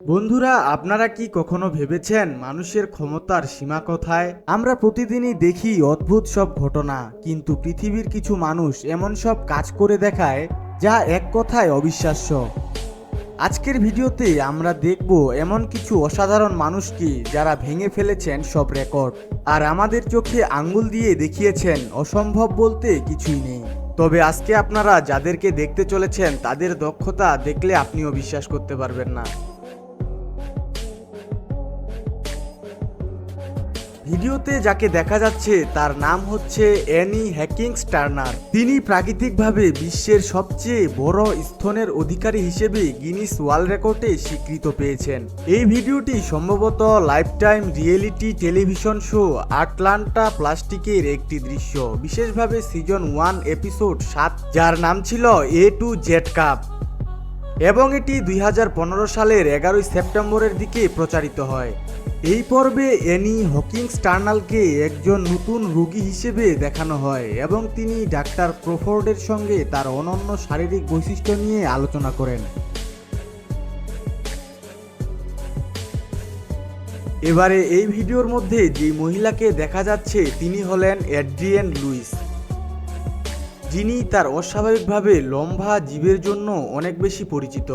বন্ধুরা, আপনারা কি কখনো ভেবেছেন মানুষের ক্ষমতার সীমা কোথায়? আমরা প্রতিদিনই দেখি অদ্ভুত সব ঘটনা, কিন্তু পৃথিবীর কিছু মানুষ এমন সব কাজ করে দেখায় যা এক কথায় অবিশ্বাস্য। আজকের ভিডিওতে আমরা দেখব এমন কিছু অসাধারণ মানুষকে যারা ভেঙে ফেলেছেন সব রেকর্ড, আর আমাদের চোখে আঙ্গুল দিয়ে দেখিয়েছেন অসম্ভব বলতে কিছুই নেই। তবে আজকে আপনারা যাদেরকে দেখতে চলেছেন, তাদের দক্ষতা দেখলে আপনিও বিশ্বাস করতে পারবেন না। ভিডিওতে যাকে দেখা যাচ্ছে, তার নাম হচ্ছে অ্যানি হ্যাকিংস টার্নার। তিনি প্রাকৃতিকভাবে বিশ্বের সবচেয়ে বড় স্তনের অধিকারী হিসেবে গিনিস ওয়ার্ল্ড রেকর্ডে স্বীকৃত পেয়েছেন। এই ভিডিওটি সম্ভবত lifetime reality television show Atlanta প্লাস্টিকের একটি দৃশ্য। বিশেষভাবে সিজন ওয়ান এপিসোড সাত, যার নাম ছিল এ টু জেড কাপ। এবং এটি দুই হাজার পনেরো সালের এগারোই সেপ্টেম্বরের দিকে প্রচারিত হয়। এই পর্বে অ্যানি হকিংস টার্নালকে একজন নতুন রোগী হিসেবে দেখানো হয় এবং তিনি ডাক্তার ক্রোফোর্ডের সঙ্গে তার অনন্য শারীরিক বৈশিষ্ট্য নিয়ে আলোচনা করেন। এবারে এই ভিডিওর মধ্যে যে মহিলাকে দেখা যাচ্ছে, তিনি হলেন অ্যাড্রিয়েন লুইস। যিনি তার অস্বাভাবিকভাবে লম্বা জীবের জন্য অনেক বেশি পরিচিত।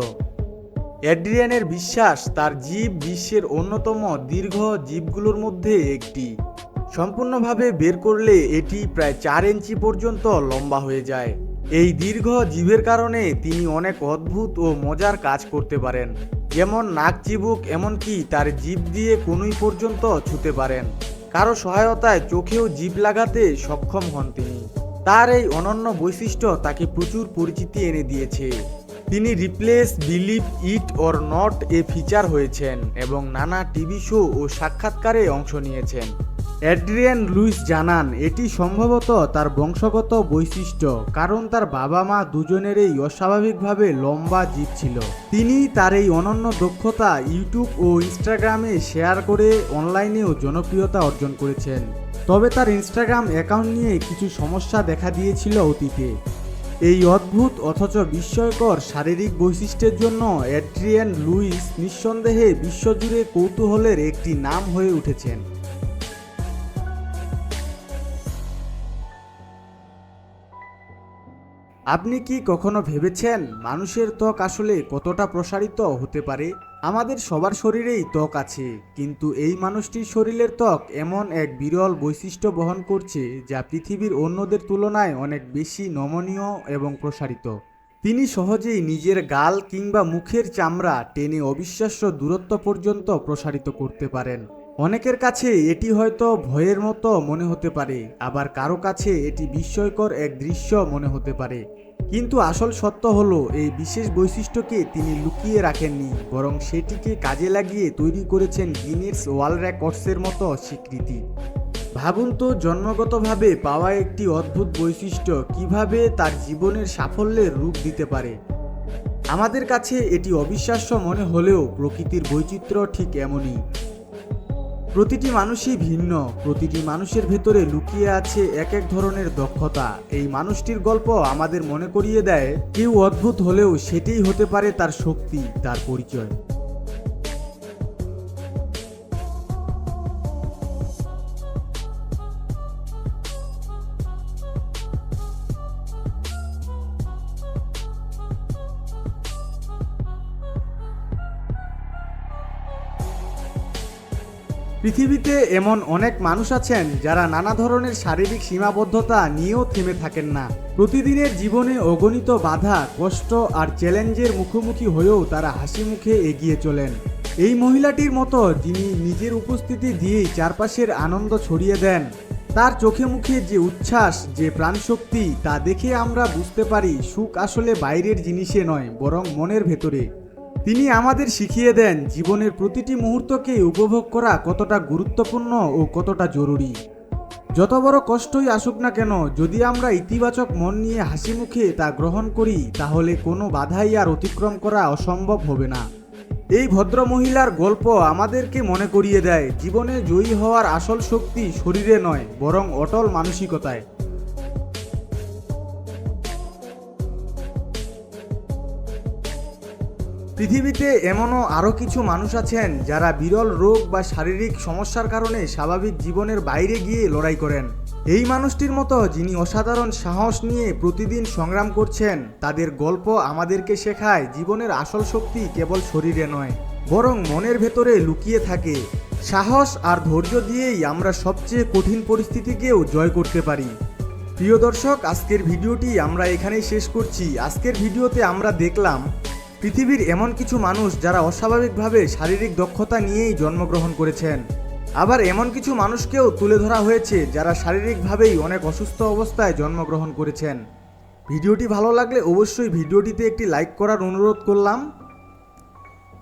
অ্যাড্রিয়ানের বিশ্বাস তার জীব বিশ্বের অন্যতম দীর্ঘ জীবগুলোর মধ্যে একটি। সম্পূর্ণভাবে বের করলে এটি প্রায় চার ইঞ্চি পর্যন্ত লম্বা হয়ে যায়। এই দীর্ঘ জীবের কারণে তিনি অনেক অদ্ভুত ও মজার কাজ করতে পারেন। যেমন নাক চিবুক, এমনকি তার জীব দিয়ে কোনোই পর্যন্ত ছুতে পারেন। কারও সহায়তায় চোখেও জীব লাগাতে সক্ষম হন তিনি। তার এই অনন্য বৈশিষ্ট্য তাকে প্রচুর পরিচিতি এনে দিয়েছে। তিনি Ripley's believe it or not a feature হয়েছেন এবং নানা টিভি শো ও সাক্ষাৎকারে অংশ নিয়েছেন। অ্যাড্রিয়ান লুইস জানান, এটি সম্ভবত তার বংশগত বৈশিষ্ট্য, কারণ তার বাবা মা দুজনেরই অস্বাভাবিকভাবে লম্বা জীব ছিল। তিনি তার এই অনন্য দক্ষতা ইউটিউব ও ইনস্টাগ্রামে শেয়ার করে অনলাইনেও জনপ্রিয়তা অর্জন করেছেন। তবে তার ইনস্টাগ্রাম অ্যাকাউন্ট নিয়ে কিছু সমস্যা দেখা দিয়েছিল অতীতে। এই অদ্ভুত অথচ বিস্ময়কর শারীরিক বৈশিষ্ট্যের জন্য অ্যাড্রিয়ান লুইস নিঃসন্দেহে বিশ্বজুড়ে কৌতূহলের একটি নাম হয়ে উঠেছেন। আপনি কি কখনো ভেবেছেন মানুষের ত্বক আসলে কতটা প্রসারিত হতে পারে? আমাদের সবার শরীরেই ত্বক আছে, কিন্তু এই মানুষটির শরীরের ত্বক এমন এক বিরল বৈশিষ্ট্য বহন করছে যা পৃথিবীর অন্যদের তুলনায় অনেক বেশি নমনীয় এবং প্রসারিত। তিনি সহজেই নিজের গাল কিংবা মুখের চামড়া টেনে অবিশ্বাস্য দূরত্ব পর্যন্ত প্রসারিত করতে পারেন। অনেকের কাছে এটি হয়তো ভয়ের মতো মনে হতে পারে, আবার কারও কাছে এটি বিস্ময়কর এক দৃশ্য মনে হতে পারে। কিন্তু আসল সত্য হলো, এই বিশেষ বৈশিষ্ট্যকে তিনি লুকিয়ে রাখেননি, বরং সেটিকে কাজে লাগিয়ে তৈরি করেছেন গিনেস ওয়ার্ল্ড রেকর্ডসের মতো স্বীকৃতি। ভাবুন তো, জন্মগতভাবে পাওয়া একটি অদ্ভুত বৈশিষ্ট্য কীভাবে তার জীবনের সাফল্যের রূপ দিতে পারে। আমাদের কাছে এটি অবিশ্বাস্য মনে হলেও প্রকৃতির বৈচিত্র্য ঠিক এমনই। প্রতিটি মানুষই ভিন্ন, প্রতিটি মানুষের ভেতরে লুকিয়ে আছে এক এক ধরনের দক্ষতা। এই মানুষটির গল্প আমাদের মনে করিয়ে দেয়, কেউ অদ্ভুত হলেও সেটিই হতে পারে তার শক্তি, তার পরিচয়। পৃথিবীতে এমন অনেক মানুষ আছেন যারা নানা ধরনের শারীরিক সীমাবদ্ধতা নিয়েও থেমে থাকেন না। প্রতিদিনের জীবনে অগণিত বাধা, কষ্ট আর চ্যালেঞ্জের মুখোমুখি হয়েও তারা হাসি মুখে এগিয়ে চলেন। এই মহিলাটির মতো যিনি নিজের উপস্থিতি দিয়েই চারপাশের আনন্দ ছড়িয়ে দেন, তার চোখে মুখে যে উচ্ছ্বাস, যে প্রাণশক্তি, তা দেখে আমরা বুঝতে পারি সুখ আসলে বাইরের জিনিসে নয়, বরং মনের ভেতরে। তিনি আমাদের শিখিয়ে দেন জীবনের প্রতিটি মুহূর্তকে উপভোগ করা কতটা গুরুত্বপূর্ণ ও কতটা জরুরি। যত বড় কষ্টই আসুক না কেন, যদি আমরা ইতিবাচক মন নিয়ে হাসি মুখে তা গ্রহণ করি, তাহলে কোনো বাধাই আর অতিক্রম করা অসম্ভব হবে না। এই ভদ্র মহিলার গল্প আমাদেরকে মনে করিয়ে দেয়, জীবনে জয়ী হওয়ার আসল শক্তি শরীরে নয়, বরং অটল মানসিকতায়। পৃথিবীতে এমনও আরও কিছু মানুষ আছেন যারা বিরল রোগ বা শারীরিক সমস্যার কারণে স্বাভাবিক জীবনের বাইরে গিয়ে লড়াই করেন। এই মানুষটির মতো যিনি অসাধারণ সাহস নিয়ে প্রতিদিন সংগ্রাম করছেন, তাদের গল্প আমাদেরকে শেখায় জীবনের আসল শক্তি কেবল শরীরে নয়, বরং মনের ভেতরে লুকিয়ে থাকে। সাহস আর ধৈর্য দিয়েই আমরা সবচেয়ে কঠিন পরিস্থিতিকেও জয় করতে পারি। প্রিয় দর্শক, আজকের ভিডিওটি আমরা এখানেই শেষ করছি। আজকের ভিডিওতে আমরা দেখলাম পৃথিবীর এমন কিছু মানুষ যারা অস্বাভাবিকভাবে শারীরিক দক্ষতা নিয়েই জন্মগ্রহণ করেছেন। আবার এমন কিছু মানুষকেও তুলে ধরা হয়েছে যারা শারীরিকভাবেই অনেক অসুস্থ অবস্থায় জন্মগ্রহণ করেছেন। ভিডিওটি ভালো লাগলে অবশ্যই ভিডিওটিতে একটি লাইক করার অনুরোধ করলাম।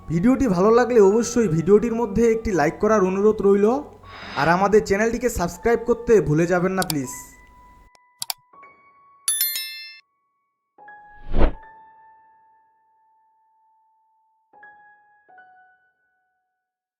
ভিডিওটি ভালো লাগলে অবশ্যই ভিডিওটির মধ্যে একটি লাইক করার অনুরোধ রইল। আর আমাদের চ্যানেলটিকে সাবস্ক্রাইব করতে ভুলে যাবেন না, প্লিজ।